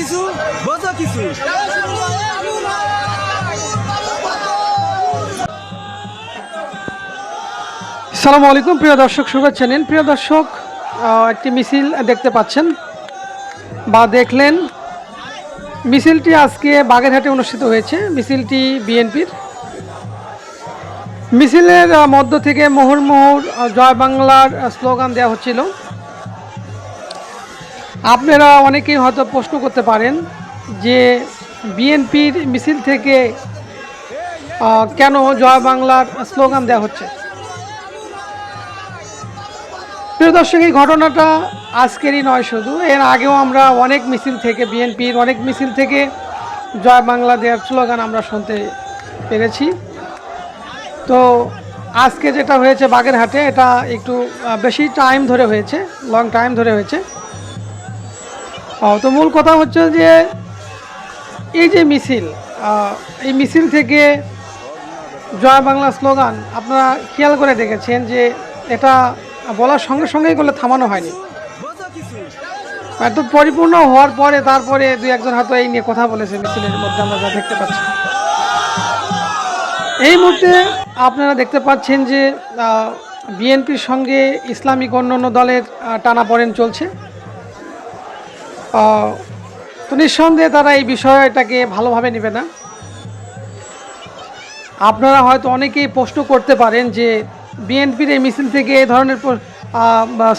কিছু? বোঝো কিছু? সালামু আলাইকুম, প্রিয় দর্শক, শুভেচ্ছা নিন। প্রিয় দর্শক একটি মিছিল দেখতে পাচ্ছেন বা দেখলেন। মিছিলটি আজকে বাগেরহাটে অনুষ্ঠিত হয়েছে, মিছিলটি বিএনপির। মিছিলের মধ্য থেকে মোহর মোহর জয় বাংলার স্লোগান দেওয়া হচ্ছিল। আপনারা অনেকেই হয়তো প্রশ্ন করতে পারেন যে বিএনপির মিছিল থেকে কেন জয় বাংলার স্লোগান দেওয়া হচ্ছে? প্রিয় দর্শক, এই ঘটনাটা আজকেরই নয় শুধু, এর আগেও আমরা অনেক মিছিল থেকে, বিএনপির অনেক মিছিল থেকে জয় বাংলা দেওয়ার স্লোগান আমরা শুনতে পেরেছি। তো আজকে যেটা হয়েছে বাগেরহাটে, এটা একটু বেশি টাইম ধরে হয়েছে লং টাইম ধরে হয়েছে। তো মূল কথা হচ্ছে যে এই যে মিছিল এই মিছিল থেকে জয় বাংলা স্লোগান আপনারা খেয়াল করে দেখেছেন যে এটা বলার সঙ্গে সঙ্গেই এগুলো থামানো হয়নি। একদম পরিপূর্ণ হওয়ার পরে তারপরে দুই একজন হয়তো এই নিয়ে কথা বলেছে মিছিলের মধ্যে আমরা যা দেখতে পাচ্ছি। এই মুহূর্তে আপনারা দেখতে পাচ্ছেন যে বিএনপির সঙ্গে ইসলামিক অন্যান্য দলের টানাপড়েন চলছে। তো নিঃসন্দেহে তারা এই বিষয়টাকে ভালোভাবে নেবে না। আপনারা হয়তো অনেকেই প্রশ্ন করতে পারেন যে, বিএনপির এই মিছিল থেকে এই ধরনের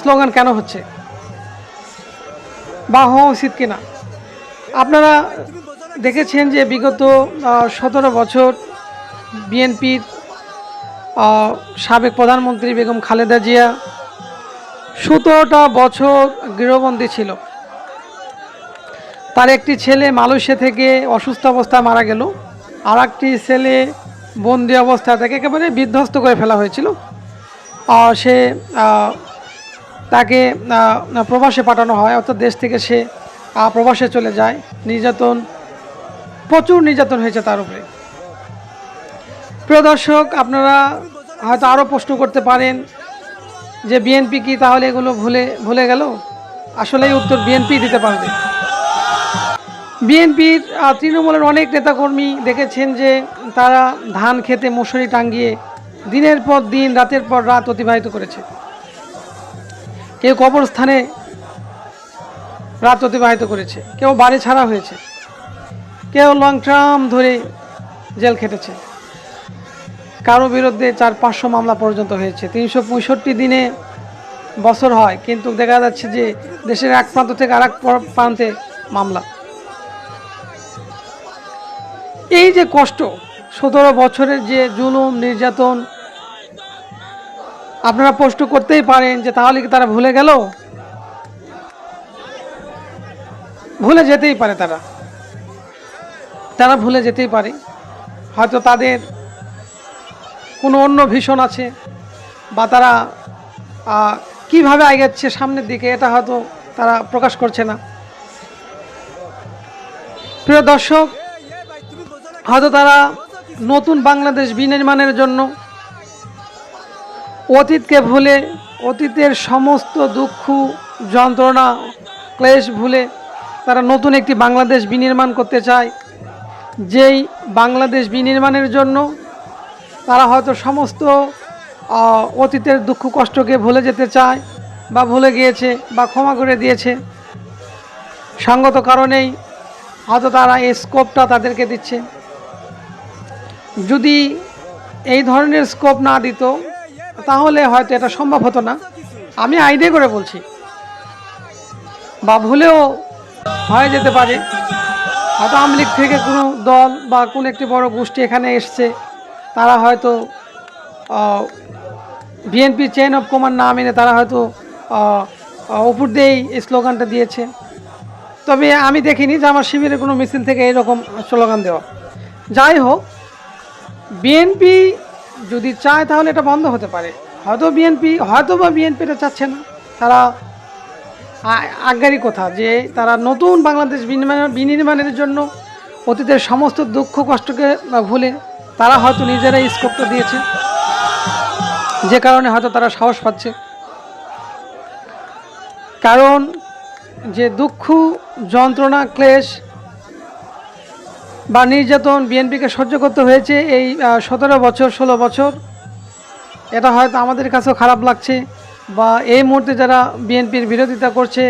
স্লোগান কেন হচ্ছে? বা হওয়া উচিত কিনা? আপনারা দেখেছেন যে বিগত সতেরো বছর বিএনপির সাবেক প্রধানমন্ত্রী বেগম খালেদা জিয়া সতেরোটা বছর গৃহবন্দী ছিল। তার একটি ছেলে মালয়েশিয়া থেকে অসুস্থ অবস্থায় মারা গেল। আর একটি ছেলে বন্দি অবস্থা থেকে একেবারে বিধ্বস্ত করে ফেলা হয়েছিল। সে তাকে প্রবাসে পাঠানো হয়, অর্থাৎ দেশ থেকে সে প্রবাসে চলে যায়। নির্যাতন, প্রচুর নির্যাতন হয়েছে তার উপরে। প্রিয় দর্শক, আপনারা হয়তো আরও প্রশ্ন করতে পারেন যে, বিএনপি কি তাহলে এগুলো ভুলে ভুলে গেল? আসলে এই উত্তর বিএনপি দিতে পারবে। বিএনপির তৃণমূলের অনেক নেতাকর্মী দেখেছেন যে তারা ধান খেতে মশুরি টাঙ্গিয়ে দিনের পর দিন, রাতের পর রাত অতিবাহিত করেছে। কেউ কবরস্থানে রাত অতিবাহিত করেছে, কেউ বাড়ি ছাড়া হয়েছে, কেউ লং টার্ম ধরে জেল খেটেছে। কারও বিরুদ্ধে চার পাঁচশো মামলা পর্যন্ত হয়েছে, তিনশো পঁয়ষট্টি দিনে বছর হয়, কিন্তু দেখা যাচ্ছে যে দেশের এক প্রান্ত থেকে আর এক প্রান্তে মামলা। এই যে কষ্ট, সতেরো বছরের যে জুলুম, নির্যাতন, আপনারা প্রশ্ন করতেই পারেন যে তাহলে কি তারা ভুলে গেল? ভুলে যেতেই পারে তারা। তারা ভুলে যেতেই পারে। হয়তো তাদের কোনো অন্য ভীষণ আছে বা তারা কীভাবে এগোচ্ছে সামনের দিকে, এটা হয়তো তারা প্রকাশ করছে না। প্রিয় দর্শক হয়তো তারা নতুন বাংলাদেশ বিনির্মাণের জন্য অতীতকে ভুলে অতীতের সমস্ত দুঃখ, যন্ত্রণা, ক্লেশ ভুলে তারা নতুন একটি বাংলাদেশ বিনির্মাণ করতে চায়। যেই বাংলাদেশ বিনির্মাণের জন্য তারা হয়তো সমস্ত অতীতের দুঃখ, কষ্টকে ভুলে যেতে চায় বা ভুলে গিয়েছে বা ক্ষমা করে দিয়েছে। সঙ্গত কারণেই হয়তো তারা এই স্কোপটা তাদেরকে দিচ্ছে। যদি এই ধরনের স্কোপ না দিত, তাহলে হয়তো এটা সম্ভব হতো না। আমি আইডিয়া করে বলছি। বা ভুলেও হয়ে যেতে পারে। হয়তো আওয়ামী লীগ থেকে কোনো দল বা কোনো একটি বড় গোষ্ঠী এখানে এসছে। তারা হয়তো বিএনপি চেইন অফ কমান্ড না মেনে তারা হয়তো উপর দিয়েই স্লোগানটা দিয়েছে। তবে আমি দেখিনি যে আমার শিবিরের কোনো মিছিল থেকে এরকম স্লোগান দেওয়া। যাই হোক বিএনপি যদি চায় তাহলে এটা বন্ধ হতে পারে। হয়তো বিএনপি, হয়তো বা বিএনপি এটা চাচ্ছে না। তারা আজ্ঞারই কথা যে তারা নতুন বাংলাদেশ বিনির্মাণ- বিনির্মাণের জন্য অতীতের সমস্ত দুঃখ, কষ্টকে ভুলে তারা হয়তো নিজেরাই স্কোপটা দিয়েছে। যে কারণে হয়তো তারা সাহস পাচ্ছে। কারণ যে দুঃখ, যন্ত্রণা, ক্লেশ বা নির্যাতন বিএনপিকে সহ্য করতে হয়েছে এই সতেরো বছর, ষোলো বছর, এটা হয়তো আমাদের কাছেও খারাপ লাগছে বা এই মুহূর্তে যারা বিএনপির বিরোধিতা করছে,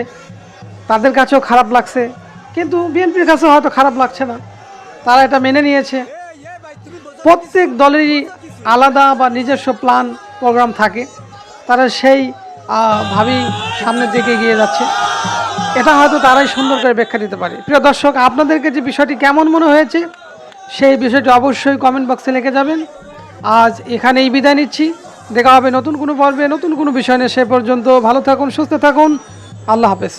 তাদের কাছেও খারাপ লাগছে। কিন্তু বিএনপির কাছেও হয়তো খারাপ লাগছে না। তারা এটা মেনে নিয়েছে। প্রত্যেক দলেরই আলাদা বা নিজস্ব প্ল্যান, প্রোগ্রাম থাকে। তারা সেই ভাবেই সামনের দিকে এগিয়ে যাচ্ছে। এটা হয়তো তারাই সুন্দর করে ব্যাখ্যা দিতে পারে। প্রিয় দর্শক, আপনাদেরকে যে বিষয়টি কেমন মনে হয়েছে, সেই বিষয়টি অবশ্যই কমেন্ট বক্সে লিখে যাবেন। আজ এখানেই বিদায় নিচ্ছি। দেখা হবে নতুন কোনো পর্বে, নতুন কোনো বিষয় নিয়ে সে পর্যন্ত। ভালো থাকুন, সুস্থ থাকুন। আল্লাহ হাফেজ।